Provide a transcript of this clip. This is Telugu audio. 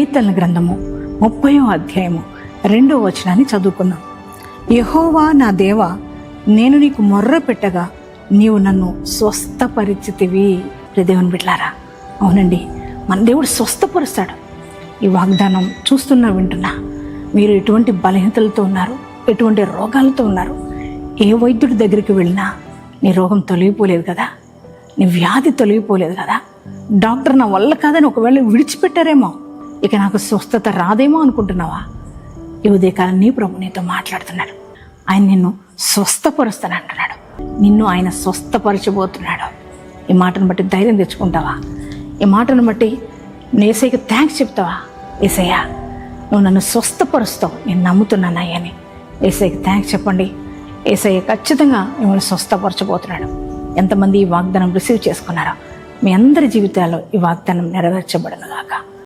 కీర్తన గ్రంథము ముప్పయో అధ్యాయము రెండో వచనాన్ని చదువుకున్నాం. యహోవా నా దేవ నేను నీకు మొర్ర పెట్టగా నీవు నన్ను స్వస్థపరిచితివి. దేవుని బిడ్లారా అవునండి మన దేవుడు స్వస్థపరుస్తాడు. ఈ వాగ్దానం చూస్తున్నా వింటున్నా. మీరు ఎటువంటి బలహీనతలతో ఉన్నారు ఎటువంటి రోగాలతో ఉన్నారు ఏ వైద్యుడి దగ్గరికి వెళ్ళినా నీ రోగం తొలగిపోలేదు కదా? నీ వ్యాధి తొలగిపోలేదు కదా? డాక్టర్ నా వల్ల కాదని ఒకవేళ విడిచిపెట్టారేమో ఇక నాకు స్వస్థత రాదేమో అనుకుంటున్నావా? ఈ ఉదయకాలం నీ ప్రభు నీతో మాట్లాడుతున్నాడు. ఆయన నిన్ను స్వస్థపరుస్తాను అంటున్నాడు. నిన్ను ఆయన స్వస్థపరచబోతున్నాడు. ఈ మాటను బట్టి ధైర్యం తెచ్చుకుంటావా? ఈ మాటను బట్టి నేసయ్యకి థ్యాంక్స్ చెప్తావా? ఏసయ్యా నువ్వు నన్ను స్వస్థపరుస్తావు. నేను నమ్ముతున్నానయ్యా అని ఏసయ్యకి థ్యాంక్స్ చెప్పండి. ఏసయ్య ఖచ్చితంగా మిమ్మల్ని స్వస్థపరచబోతున్నాడు. ఎంతమంది ఈ వాగ్దానం రిసీవ్ చేసుకున్నారో మీ అందరి జీవితాల్లో ఈ వాగ్దానం నెరవేర్చబడను గాక.